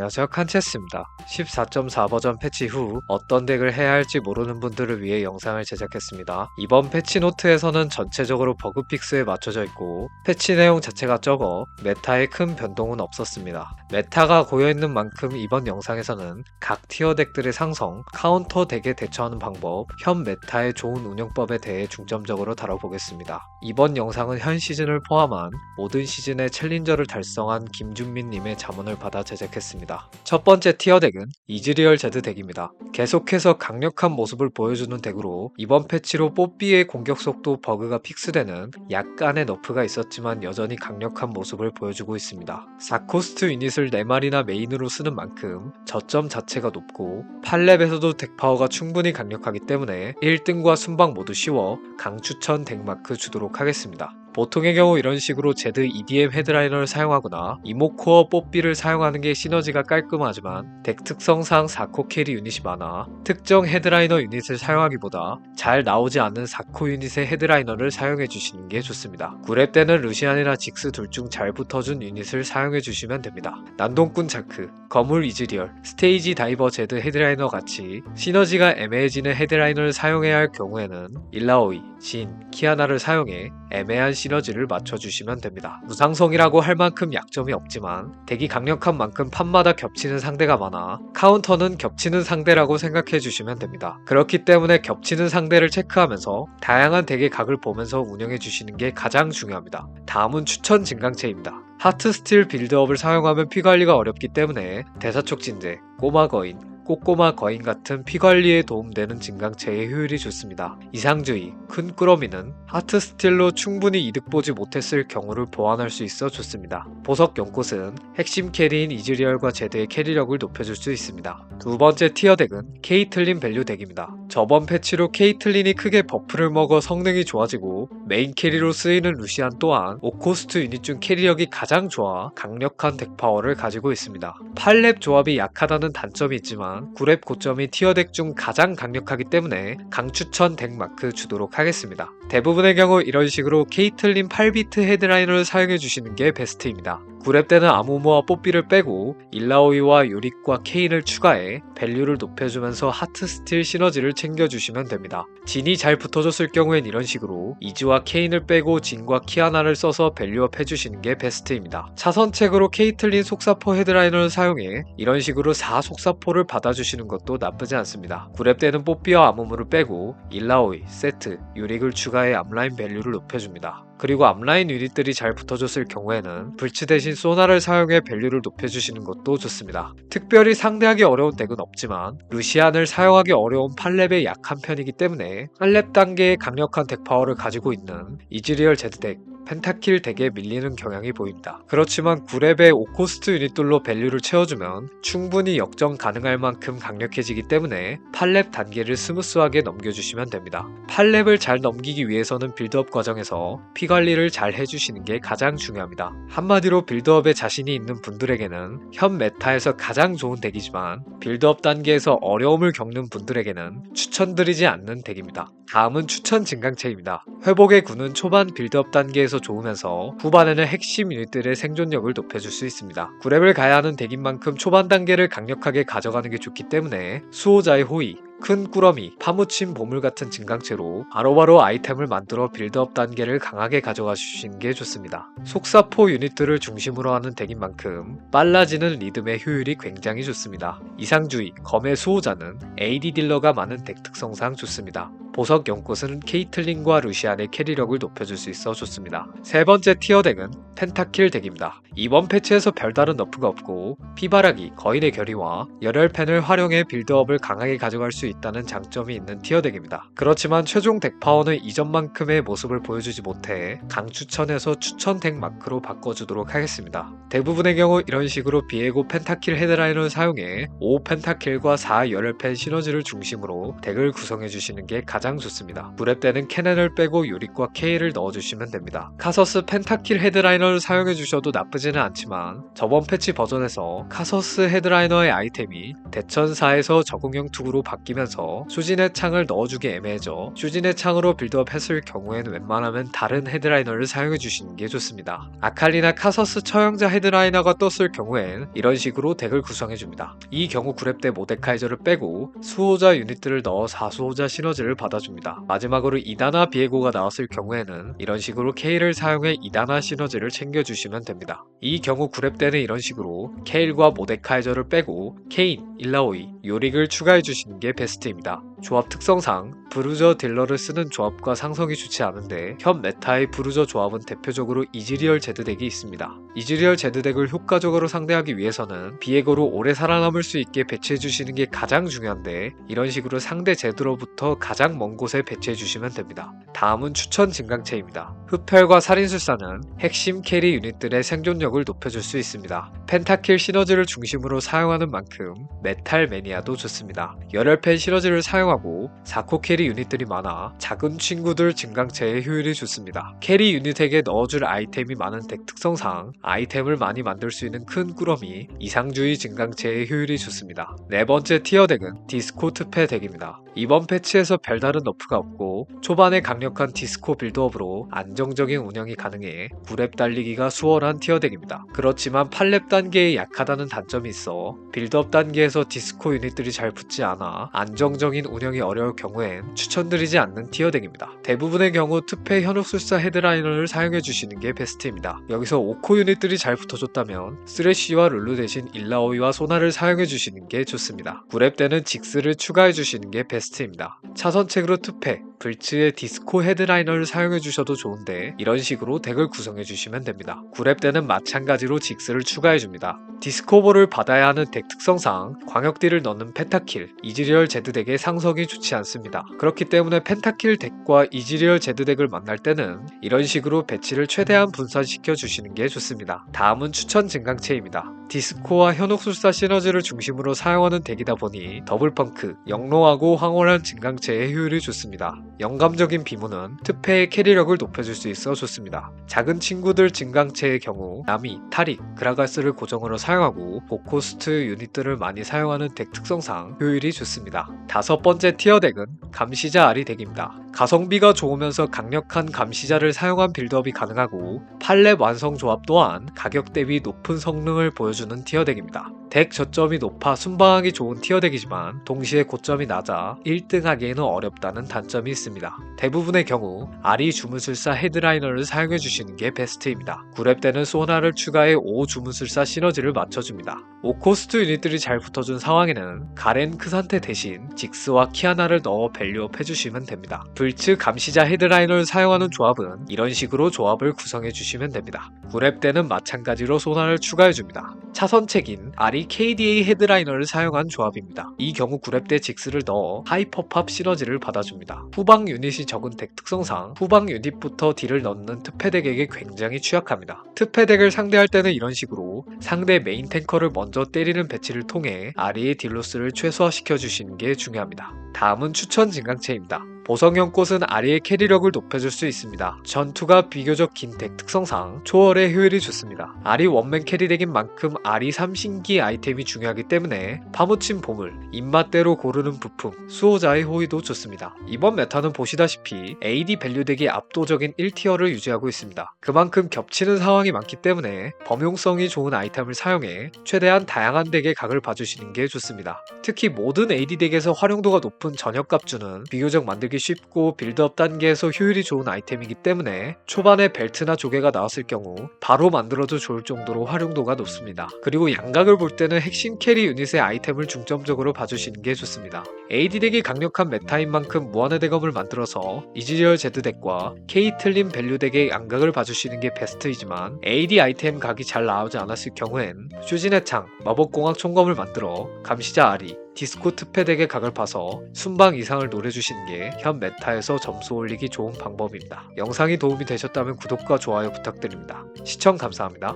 안녕하세요 칸체스입니다. 14.4 버전 패치 후 어떤 덱을 해야 할지 모르는 분들을 위해 영상을 제작했습니다. 이번 패치 노트에서는 전체적으로 버그 픽스에 맞춰져 있고 패치 내용 자체가 적어 메타에 큰 변동은 없었습니다. 메타가 고여있는 만큼 이번 영상에서는 각 티어 덱들의 상성, 카운터 덱에 대처하는 방법, 현 메타의 좋은 운영법에 대해 중점적으로 다뤄보겠습니다. 이번 영상은 현 시즌을 포함한 모든 시즌의 챌린저를 달성한 김준민님의 자문을 받아 제작했습니다. 첫 번째 티어 덱은 이즈리얼 제드 덱입니다. 계속해서 강력한 모습을 보여주는 덱으로 이번 패치로 뽀삐의 공격 속도 버그가 픽스되는 약간의 너프가 있었지만 여전히 강력한 모습을 보여주고 있습니다. 4코스트 유닛을 4마리나 메인으로 쓰는 만큼 저점 자체가 높고 8렙에서도 덱 파워가 충분히 강력하기 때문에 1등과 순방 모두 쉬워 강추천 덱마크 주도록 하겠습니다. 보통의 경우 이런 식으로 제드 EDM 헤드라이너를 사용하거나 이모코어 뽀삐를 사용하는 게 시너지가 깔끔하지만 덱 특성상 4코 캐리 유닛이 많아 특정 헤드라이너 유닛을 사용하기보다 잘 나오지 않는 4코 유닛의 헤드라이너를 사용해 주시는 게 좋습니다. 9렙 때는 루시안이나 직스 둘 중 잘 붙어준 유닛을 사용해 주시면 됩니다. 난동꾼 자크, 거물 이즈리얼, 스테이지 다이버 제드 헤드라이너 같이 시너지가 애매해지는 헤드라이너를 사용해야 할 경우에는 일라오이, 진, 키아나를 사용해 애매한 시너지를 맞춰주시면 됩니다. 무상성이라고 할 만큼 약점이 없지만 덱이 강력한 만큼 판마다 겹치는 상대가 많아 카운터는 겹치는 상대라고 생각해 주시면 됩니다. 그렇기 때문에 겹치는 상대를 체크하면서 다양한 덱의 각을 보면서 운영해 주시는 게 가장 중요합니다. 다음은 추천 진강체입니다. 하트 스틸 빌드업을 사용하면 피 관리가 어렵기 때문에 대사촉진제, 꼬마 거인, 꼬꼬마 거인 같은 피 관리에 도움되는 진강체의 효율이 좋습니다. 이상주의, 큰 꾸러미는 하트 스틸로 충분히 이득 보지 못했을 경우를 보완할 수 있어 좋습니다. 보석 연꽃은 핵심 캐리인 이즈리얼과 제드의 캐리력을 높여줄 수 있습니다. 두 번째 티어 덱은 케이틀린 밸류 덱입니다. 저번 패치로 케이틀린이 크게 버프를 먹어 성능이 좋아지고 메인 캐리로 쓰이는 루시안 또한 5코스트 유닛 중 캐리력이 가장 좋아 강력한 덱 파워를 가지고 있습니다. 8렙 조합이 약하다는 단점이 있지만 9렙 고점이 티어 덱 중 가장 강력하기 때문에 강추천 덱 마크 주도록 하겠습니다. 대부분의 경우 이런 식으로 케이틀린 8비트 헤드라이너를 사용해 주시는 게 베스트입니다. 9렙 때는 아무모와 뽀삐를 빼고 일라오이와 요릭과 케인을 추가해 밸류를 높여주면서 하트 스틸 시너지를 챙겨주시면 됩니다. 진이 잘 붙어줬을 경우엔 이런 식으로 이즈와 케인을 빼고 진과 키아나를 써서 밸류업 해주시는 게 베스트입니다. 차선책으로 케이틀린 속사포 헤드라이너를 사용해 이런 식으로 4 속사포를 받아주시는 것도 나쁘지 않습니다. 9렙 때는 뽀삐와 아무모를 빼고 일라오이, 세트, 요릭을 추가해 앞라인 밸류를 높여줍니다. 그리고 앞라인 유닛들이 잘 붙어줬을 경우에는 불치 대신 소나를 사용해 밸류를 높여주시는 것도 좋습니다. 특별히 상대하기 어려운 덱은 없지만 루시안을 사용하기 어려운 8렙에 약한 편이기 때문에 8렙 단계의 강력한 덱 파워를 가지고 있는 이즈리얼 제드 덱 펜타킬 덱에 밀리는 경향이 보입니다. 그렇지만 9렙의 5코스트 유닛들로 밸류를 채워주면 충분히 역전 가능할 만큼 강력해지기 때문에 8렙 단계를 스무스하게 넘겨주시면 됩니다. 8렙을 잘 넘기기 위해서는 빌드업 과정에서 피 관리를 잘 해주시는 게 가장 중요합니다. 한마디로 빌드업에 자신이 있는 분들에게는 현 메타에서 가장 좋은 덱이지만 빌드업 단계에서 어려움을 겪는 분들에게는 추천드리지 않는 덱입니다. 다음은 추천 진강체입니다. 회복의 구는 초반 빌드업 단계에서 좋으면서 후반에는 핵심 유닛들의 생존력을 높여줄 수 있습니다. 9렙을 가야 하는 덱인 만큼 초반 단계를 강력하게 가져가는 게 좋기 때문에 수호자의 호의, 큰 꾸러미, 파묻힌 보물 같은 진강체로 바로바로 아이템을 만들어 빌드업 단계를 강하게 가져가 주시는 게 좋습니다. 속사포 유닛들을 중심으로 하는 덱인 만큼 빨라지는 리듬의 효율이 굉장히 좋습니다. 이상주의, 검의 수호자는 AD 딜러가 많은 덱 특성상 좋습니다. 보석 연꽃은 케이틀린과 루시안의 캐리력을 높여줄 수 있어 좋습니다. 세 번째 티어 덱은 펜타킬 덱입니다. 이번 패치에서 별다른 너프가 없고 피바라기, 거인의 결의와 열혈펜을 활용해 빌드업을 강하게 가져갈 수 있다는 장점이 있는 티어 덱입니다. 그렇지만 최종 덱 파워는 이전만큼의 모습을 보여주지 못해 강추천에서 추천 덱 마크로 바꿔주도록 하겠습니다. 대부분의 경우 이런 식으로 비에고 펜타킬 헤드라인을 사용해 5 펜타킬과 4 열혈펜 시너지를 중심으로 덱을 구성해 주시는 게 가장 좋습니다. 브랩 때는 캐넨을 빼고 유릭과 K를 넣어주시면 됩니다. 카서스 펜타킬 헤드라이너를 사용해 주셔도 나쁘지는 않지만 저번 패치 버전에서 카서스 헤드라이너의 아이템이 대천사에서 적응형 투구로 바뀌면 빠지면서 슈진의 창을 넣어주기 애매해져 슈진의 창으로 빌드업 했을 경우엔 웬만하면 다른 헤드라이너를 사용해 주시는 게 좋습니다. 아칼리나 카서스 처형자 헤드라이너가 떴을 경우엔 이런 식으로 덱을 구성해 줍니다. 이 경우 그랩 때 모데카이저를 빼고 수호자 유닛들을 넣어 4수호자 시너지를 받아줍니다. 마지막으로 이다나 비에고가 나왔을 경우에는 이런 식으로 K를 사용해 이다나 시너지를 챙겨주시면 됩니다. 이 경우 그랩 때는 이런 식으로 케일과 모데카이저를 빼고 케인, 일라오이, 요릭을 추가해 주시는 게 베스트입니다. 조합 특성상 브루저 딜러를 쓰는 조합과 상성이 좋지 않은데 현 메타의 브루저 조합은 대표적으로 이즈리얼 제드덱이 있습니다. 이즈리얼 제드덱을 효과적으로 상대하기 위해서는 비에고로 오래 살아남을 수 있게 배치해 주시는 게 가장 중요한데 이런 식으로 상대 제드로부터 가장 먼 곳에 배치해 주시면 됩니다. 다음은 추천 증강체입니다. 흡혈과 살인술사는 핵심 캐리 유닛들의 생존력을 높여줄 수 있습니다. 펜타킬 시너지를 중심으로 사용하는 만큼 메탈 매니아도 좋습니다. 열혈펜 시너지를 사용하고 4코 캐리 유닛들이 많아 작은 친구들 증강체의 효율이 좋습니다. 캐리 유닛에게 넣어줄 아이템이 많은 덱 특성상 아이템을 많이 만들 수 있는 큰 꾸러미 이상주의 증강체의 효율이 좋습니다. 네 번째 티어 덱은 디스코 특패 덱입니다. 이번 패치에서 별다른 너프가 없고 초반에 강력 한 디스코 빌드업으로 안정적인 운영이 가능해 9렙 달리기가 수월한 티어 덱입니다. 그렇지만 8렙 단계에 약하다는 단점이 있어 빌드업 단계에서 디스코 유닛들이 잘 붙지 않아 안정적인 운영이 어려울 경우엔 추천드리지 않는 티어 덱입니다. 대부분의 경우 투페 현혹술사 헤드라이너를 사용해 주시는 게 베스트입니다. 여기서 5코 유닛들이 잘 붙어줬다면 쓰레쉬와 룰루 대신 일라오이와 소나를 사용해 주시는 게 좋습니다. 9렙 때는 직스를 추가해 주시는 게 베스트입니다. 차선책으로 투페, 불츠의 디스코 헤드라이너를 사용해 주셔도 좋은데 이런 식으로 덱을 구성해 주시면 됩니다. 9렙 때는 마찬가지로 직스를 추가해 줍니다. 디스코볼을 받아야 하는 덱 특성상 광역딜을 넣는 펜타킬, 이즈리얼 제드 덱의 상성이 좋지 않습니다. 그렇기 때문에 펜타킬 덱과 이즈리얼 제드 덱을 만날 때는 이런 식으로 배치를 최대한 분산시켜 주시는 게 좋습니다. 다음은 추천 증강체입니다. 디스코와 현혹술사 시너지를 중심으로 사용하는 덱이다 보니 더블펑크, 영롱하고 황홀한 증강체의 효율이 좋습니다. 영감적인 비무는 특패의 캐리력을 높여줄 수 있어 좋습니다. 작은 친구들 증강체의 경우 나미, 타릭, 그라가스를 고정으로 사용하고 고코스트 유닛들을 많이 사용하는 덱 특성상 효율이 좋습니다. 다섯 번째 티어 덱은 감시자 아리 덱입니다. 가성비가 좋으면서 강력한 감시자를 사용한 빌드업이 가능하고 팔렙 완성 조합 또한 가격 대비 높은 성능을 보여주는 티어 덱입니다. 덱 저점이 높아 순방하기 좋은 티어 덱이지만 동시에 고점이 낮아 1등하기에는 어렵다는 단점이 있습니다. 대부분의 경우 아리 주무술사 헤드라이너를 사용해 주시는 게 베스트입니다. 9렙 때는 소나를 추가해 5 주무술사 시너지를 맞춰줍니다. 5코스트 유닛들이 잘 붙어준 상황에는 가렌 크산테 대신 직스와 키아나를 넣어 밸류업 해주시면 됩니다. 불츠 감시자 헤드라이너를 사용하는 조합은 이런 식으로 조합을 구성해 주시면 됩니다. 9렙 때는 마찬가지로 소나를 추가해줍니다. 차선책인 아리 KDA 헤드라이너를 사용한 조합입니다. 이 경우 9렙 때 직스를 넣어 하이퍼팝 시너지를 받아줍니다. 후방 유닛이 적은 덱 특성상 후방 유닛부터 딜을 넣는 특패덱에게 굉장히 취약합니다. 특패덱을 상대할 때는 이런 식으로 상대 메인 탱커를 먼저 때리는 배치를 통해 아리의 딜로스를 최소화시켜 주시는 게 중요합니다. 다음은 추천 진강체입니다. 보성형 꽃은 아리의 캐리력을 높여줄 수 있습니다. 전투가 비교적 긴 덱 특성상 초월의 효율이 좋습니다. 아리 원맨 캐리덱인 만큼 아리 삼신기 아이템이 중요하기 때문에 파묻힌 보물, 입맛대로 고르는 부품, 수호자의 호의도 좋습니다. 이번 메타는 보시다시피 AD 밸류 덱이 압도적인 1티어를 유지하고 있습니다. 그만큼 겹치는 상황이 많기 때문에 범용성이 좋은 아이템을 사용해 최대한 다양한 덱의 각을 봐주시는 게 좋습니다. 특히 모든 AD 덱에서 활용도가 높은 전역갑주는 비교적 만들기 쉽고 빌드업 단계에서 효율이 좋은 아이템이기 때문에 초반에 벨트나 조개가 나왔을 경우 바로 만들어도 좋을 정도로 활용도가 높습니다. 그리고 양각을 볼 때는 핵심 캐리 유닛의 아이템을 중점적으로 봐주시는 게 좋습니다. AD 덱이 강력한 메타인 만큼 무한의 대검을 만들어서 이즈리얼 제드 덱과 케이틀린 밸류 덱의 양각을 봐주시는 게 베스트이지만 AD 아이템 각이 잘 나오지 않았을 경우엔 슈진의 창, 마법공학 총검을 만들어 감시자 아리, 디스코 트패덱의 각을 봐서 순방 이상을 노려주시는 게 현 메타에서 점수 올리기 좋은 방법입니다. 영상이 도움이 되셨다면 구독과 좋아요 부탁드립니다. 시청 감사합니다.